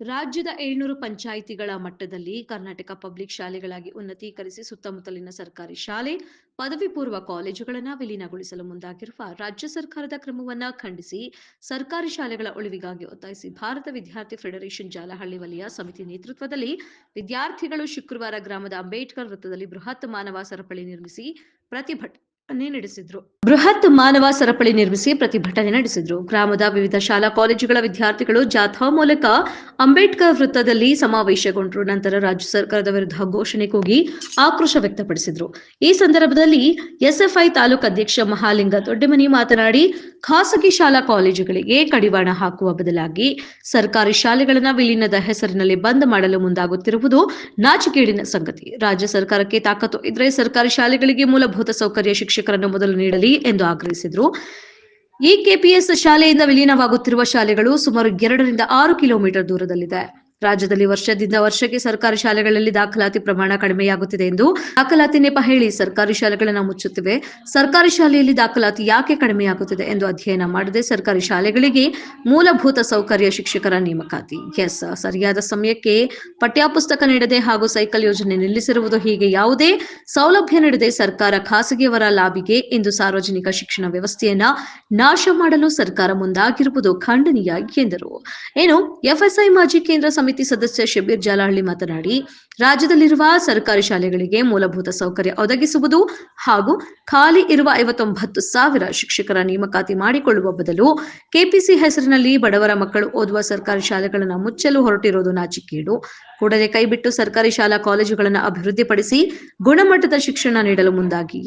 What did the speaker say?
ರಾಜ್ಯದ ಏಳ್ನೂರು ಪಂಚಾಯಿತಿಗಳ ಮಟ್ಟದಲ್ಲಿ ಕರ್ನಾಟಕ ಪಬ್ಲಿಕ್ ಶಾಲೆಗಳಾಗಿ ಉನ್ನತೀಕರಿಸಿ ಸುತ್ತಮುತ್ತಲಿನ ಸರ್ಕಾರಿ ಶಾಲೆ ಪದವಿ ಪೂರ್ವ ಕಾಲೇಜುಗಳನ್ನು ವಿಲೀನಗೊಳಿಸಲು ಮುಂದಾಗಿರುವ ರಾಜ್ಯ ಸರ್ಕಾರದ ಕ್ರಮವನ್ನ ಖಂಡಿಸಿ ಸರ್ಕಾರಿ ಶಾಲೆಗಳ ಉಳಿವಿಗಾಗಿ ಒತ್ತಾಯಿಸಿ ಭಾರತ ವಿದ್ಯಾರ್ಥಿ ಫೆಡರೇಷನ್ ಜಾಲಹಳ್ಳಿ ವಲಯ ಸಮಿತಿ ನೇತೃತ್ವದಲ್ಲಿ ವಿದ್ಯಾರ್ಥಿಗಳು ಶುಕ್ರವಾರ ಗ್ರಾಮದ ಅಂಬೇಡ್ಕರ್ ವೃತ್ತದಲ್ಲಿ ಬೃಹತ್ ಮಾನವ ಸರಪಳಿ ನಿರ್ಮಿಸಿ ಪ್ರತಿಭಟನೆ ನಡೆಸಿದ್ರು. ಬೃಹತ್ ಮಾನವ ಸರಪಳಿ ನಿರ್ಮಿಸಿ ಪ್ರತಿಭಟನೆ ನಡೆಸಿದ್ರು. ಗ್ರಾಮದ ವಿವಿಧ ಶಾಲಾ ಕಾಲೇಜುಗಳ ವಿದ್ಯಾರ್ಥಿಗಳು ಜಾಥಾ ಮೂಲಕ ಅಂಬೇಡ್ಕರ್ ವೃತ್ತದಲ್ಲಿ ಸಮಾವೇಶಗೊಂಡರು. ನಂತರ ರಾಜ್ಯ ಸರ್ಕಾರದ ವಿರುದ್ಧ ಘೋಷಣೆ ಕೂಗಿ ಆಕ್ರೋಶ ವ್ಯಕ್ತಪಡಿಸಿದ್ರು. ಈ ಸಂದರ್ಭದಲ್ಲಿ ಎಸ್ಎಫ್ಐ ತಾಲೂಕು ಅಧ್ಯಕ್ಷ ಮಹಾಲಿಂಗ ದೊಡ್ಡಮನಿ ಮಾತನಾಡಿ ಖಾಸಗಿ ಶಾಲಾ ಕಾಲೇಜುಗಳಿಗೆ ಕಡಿವಾಣ ಹಾಕುವ ಬದಲಾಗಿ ಸರ್ಕಾರಿ ಶಾಲೆಗಳನ್ನ ವಿಲೀನದ ಹೆಸರಿನಲ್ಲಿ ಬಂದ್ ಮಾಡಲು ಮುಂದಾಗುತ್ತಿರುವುದು ನಾಚಿಕೇಡಿನ ಸಂಗತಿ. ರಾಜ್ಯ ಸರ್ಕಾರಕ್ಕೆ ತಾಕತ್ತು ಇದ್ರೆ ಸರ್ಕಾರಿ ಶಾಲೆಗಳಿಗೆ ಮೂಲಭೂತ ಸೌಕರ್ಯ ಶಿಕ್ಷಕರನ್ನು ಮೊದಲು ನೀಡಲಿ ಎಂದು ಆಗ್ರಹಿಸಿದರು. ಈ ಕೆಪಿಎಸ್ ಶಾಲೆಯಿಂದ ವಿಲೀನವಾಗುತ್ತಿರುವ ಶಾಲೆಗಳು ಸುಮಾರು ಎರಡರಿಂದ ಆರು ಕಿಲೋಮೀಟರ್ ದೂರದಲ್ಲಿದೆ. ರಾಜ್ಯದಲ್ಲಿ ವರ್ಷದಿಂದ ವರ್ಷಕ್ಕೆ ಸರ್ಕಾರಿ ಶಾಲೆಗಳಲ್ಲಿ ದಾಖಲಾತಿ ಪ್ರಮಾಣ ಕಡಿಮೆಯಾಗುತ್ತಿದೆ ಎಂದು ದಾಖಲಾತಿ ನೆಪ ಹೇಳಿ ಸರ್ಕಾರಿ ಶಾಲೆಗಳನ್ನು ಮುಚ್ಚುತ್ತಿವೆ. ಸರ್ಕಾರಿ ಶಾಲೆಯಲ್ಲಿ ದಾಖಲಾತಿ ಯಾಕೆ ಕಡಿಮೆಯಾಗುತ್ತಿದೆ ಎಂದು ಅಧ್ಯಯನ ಮಾಡದೆ ಸರ್ಕಾರಿ ಶಾಲೆಗಳಿಗೆ ಮೂಲಭೂತ ಸೌಕರ್ಯ ಶಿಕ್ಷಕರ ನೇಮಕಾತಿ. ಎಸ್, ಸರಿಯಾದ ಸಮಯಕ್ಕೆ ಪಠ್ಯಪುಸ್ತಕ ನೀಡದೆ ಹಾಗೂ ಸೈಕಲ್ ಯೋಜನೆ ನಿಲ್ಲಿಸಿರುವುದು ಹೀಗೆ ಯಾವುದೇ ಸೌಲಭ್ಯ ನೀಡದೆ ಸರ್ಕಾರ ಖಾಸಗಿಯವರ ಲಾಭಿಗೆ ಇಂದು ಸಾರ್ವಜನಿಕ ಶಿಕ್ಷಣ ವ್ಯವಸ್ಥೆಯನ್ನ ನಾಶ ಮಾಡಲು ಸರ್ಕಾರ ಮುಂದಾಗಿರುವುದು ಖಂಡನೀಯ ಎಂದರು. ಏನು, ಎಫ್ಎಸ್ಐ ಮಾಜಿ ಕೇಂದ್ರ ಸಮಿತಿ ಸದಸ್ಯ ಶಬೀರ್ ಜಾಲಹಳ್ಳಿ ಮಾತನಾಡಿ, ರಾಜ್ಯದಲ್ಲಿರುವ ಸರ್ಕಾರಿ ಶಾಲೆಗಳಿಗೆ ಮೂಲಭೂತ ಸೌಕರ್ಯ ಒದಗಿಸುವುದು ಹಾಗೂ ಖಾಲಿ ಇರುವ ಐವತ್ತೊಂಬತ್ತು ಸಾವಿರ ಶಿಕ್ಷಕರ ನೇಮಕಾತಿ ಮಾಡಿಕೊಳ್ಳುವ ಬದಲು ಕೆಪಿಸಿ ಹೆಸರಿನಲ್ಲಿ ಬಡವರ ಮಕ್ಕಳು ಓದುವ ಸರ್ಕಾರಿ ಶಾಲೆಗಳನ್ನು ಮುಚ್ಚಲು ಹೊರಟಿರುವುದು ನಾಚಿಕೇಡು. ಕೂಡಲೇ ಕೈಬಿಟ್ಟು ಸರ್ಕಾರಿ ಶಾಲಾ ಕಾಲೇಜುಗಳನ್ನು ಅಭಿವೃದ್ಧಿಪಡಿಸಿ ಗುಣಮಟ್ಟದ ಶಿಕ್ಷಣ ನೀಡಲು ಮುಂದಾಗಿ